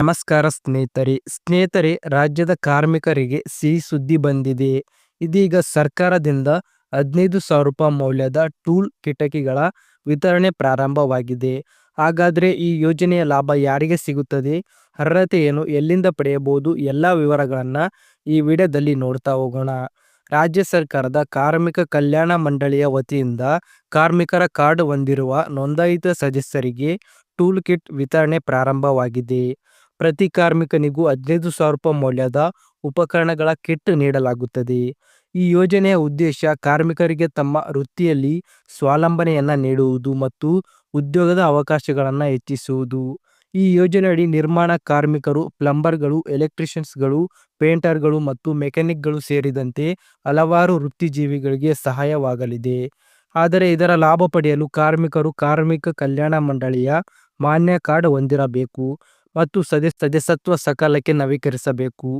ನಮಸ್ಕಾರ ಸ್ನೇಹಿತರೆ. ಸ್ನೇಹಿತರೆ, ರಾಜ್ಯದ ಕಾರ್ಮಿಕರಿಗೆ ಸಿಹಿ ಸುದ್ದಿ ಬಂದಿದೆ ಇದೀಗ ಸರ್ಕಾರದಿಂದ ಹದಿನೈದು ಸಾವಿರ ರೂಪಾಯಿ ಮೌಲ್ಯದ ಟೂಲ್ ಕಿಟಕಿಗಳ ವಿತರಣೆ ಪ್ರಾರಂಭವಾಗಿದೆ. ಹಾಗಾದರೆ ಈ ಯೋಜನೆಯ ಲಾಭ ಯಾರಿಗೆ ಸಿಗುತ್ತದೆ? ಅರ್ಹತೆಯನ್ನು ಎಲ್ಲಿಂದ ಪಡೆಯಬಹುದು? ಎಲ್ಲ ವಿವರಗಳನ್ನ ಈ ವಿಡಿಯೋದಲ್ಲಿ ನೋಡ್ತಾ ಹೋಗೋಣ. ರಾಜ್ಯ ಸರ್ಕಾರದ ಕಾರ್ಮಿಕ ಕಲ್ಯಾಣ ಮಂಡಳಿಯ ವತಿಯಿಂದ ಕಾರ್ಮಿಕರ ಕಾರ್ಡ್ ಹೊಂದಿರುವ ನೋಂದಾಯಿತ ಸದಸ್ಯರಿಗೆ ಟೂಲ್ ಕಿಟ್ ವಿತರಣೆ ಪ್ರಾರಂಭವಾಗಿದೆ. ಪ್ರತಿ ಕಾರ್ಮಿಕನಿಗೂ ಹದಿನೈದು ಸಾವಿರ ರೂಪಾಯಿ ಮೌಲ್ಯದ ಉಪಕರಣಗಳ ಕಿಟ್ ನೀಡಲಾಗುತ್ತದೆ. ಈ ಯೋಜನೆಯ ಉದ್ದೇಶ ಕಾರ್ಮಿಕರಿಗೆ ತಮ್ಮ ವೃತ್ತಿಯಲ್ಲಿ ಸ್ವಾವಲಂಬನೆಯನ್ನು ನೀಡುವುದು ಮತ್ತು ಉದ್ಯೋಗದ ಅವಕಾಶಗಳನ್ನು ಹೆಚ್ಚಿಸುವುದು. ಈ ಯೋಜನೆಯಡಿ ನಿರ್ಮಾಣ ಕಾರ್ಮಿಕರು, ಪ್ಲಂಬರ್ಗಳು, ಎಲೆಕ್ಟ್ರಿಷಿಯನ್ಸ್ಗಳು, ಪೇಂಟರ್ಗಳು ಮತ್ತು ಮೆಕ್ಯಾನಿಕ್ಗಳು ಸೇರಿದಂತೆ ಹಲವಾರು ವೃತ್ತಿಜೀವಿಗಳಿಗೆ ಸಹಾಯವಾಗಲಿದೆ. ಆದರೆ ಇದರ ಲಾಭ ಪಡೆಯಲು ಕಾರ್ಮಿಕರು ಕಾರ್ಮಿಕ ಕಲ್ಯಾಣ ಮಂಡಳಿಯ ಮಾನ್ಯ ಕಾರ್ಡ್ ಹೊಂದಿರಬೇಕು. ಮತ್ತು ಸದಸ್ಯ ಸದಸ್ಯತ್ವ ಸಕಾಲಕ್ಕೆ ನವೀಕರಿಸಬೇಕು.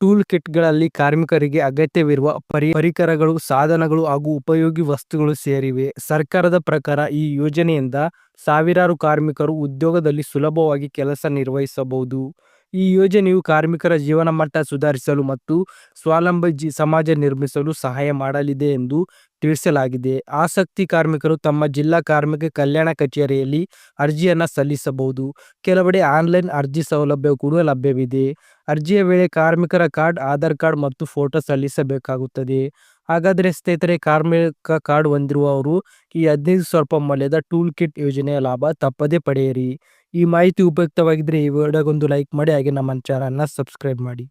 ಟೂಲ್ ಕಿಟ್ಗಳಲ್ಲಿ ಕಾರ್ಮಿಕರಿಗೆ ಅಗತ್ಯವಿರುವ ಪರಿ, ಪರಿಕರಗಳು, ಸಾಧನಗಳು ಹಾಗೂ ಉಪಯೋಗಿ ವಸ್ತುಗಳು ಸೇರಿವೆ. ಸರ್ಕಾರದ ಪ್ರಕಾರ ಈ ಯೋಜನೆಯಿಂದ ಸಾವಿರಾರು ಕಾರ್ಮಿಕರು ಉದ್ಯೋಗದಲ್ಲಿ ಸುಲಭವಾಗಿ ಕೆಲಸ ನಿರ್ವಹಿಸಬಹುದು. ಈ ಯೋಜನೆಯು ಕಾರ್ಮಿಕರ ಜೀವನ ಮಟ್ಟ ಸುಧಾರಿಸಲು ಮತ್ತು ಸ್ವಾವಲಂಬಿ ಸಮಾಜ ನಿರ್ಮಿಸಲು ಸಹಾಯ ಮಾಡಲಿದೆ ಎಂದು ತಿಳಿಸಲಾಗಿದೆ ಆಸಕ್ತಿ ಕಾರ್ಮಿಕರು ತಮ್ಮ ಜಿಲ್ಲಾ ಕಾರ್ಮಿಕ ಕಲ್ಯಾಣ ಕಚೇರಿಯಲ್ಲಿ ಅರ್ಜಿಯನ್ನು ಸಲ್ಲಿಸಬಹುದು. ಕೆಲವೆಡೆ ಆನ್ಲೈನ್ ಅರ್ಜಿ ಸೌಲಭ್ಯ ಕೂಡ ಲಭ್ಯವಿದೆ. ಅರ್ಜಿಯ ವೇಳೆ ಕಾರ್ಮಿಕರ ಕಾರ್ಡ್, ಆಧಾರ್ ಕಾರ್ಡ್ ಮತ್ತು ಫೋಟೋ ಸಲ್ಲಿಸಬೇಕಾಗುತ್ತದೆ. ಹಾಗಾದರೆ ಸ್ನೇಹಿತರೆ, ಕಾರ್ಮಿಕ ಕಾರ್ಡ್ ಹೊಂದಿರುವವರು ಈ ಹದಿನೈದು ಸಾವಿರ ರೂಪಾಯಿ ಮೌಲ್ಯದ ಟೂಲ್ ಕಿಟ್ ಯೋಜನೆಯ ಲಾಭ ತಪ್ಪದೇ ಪಡೆಯಿರಿ. ಈ ಮಾಹಿತಿ ಉಪಯುಕ್ತವಾಗಿದ್ದರೆ ಈ ವಿಡಿಯೋಗೊಂದು ಲೈಕ್ ಮಾಡಿ, ಹಾಗೆ ನಮ್ಮ ಚಾನಲ್ನ ಸಬ್ಸ್ಕ್ರೈಬ್ ಮಾಡಿ.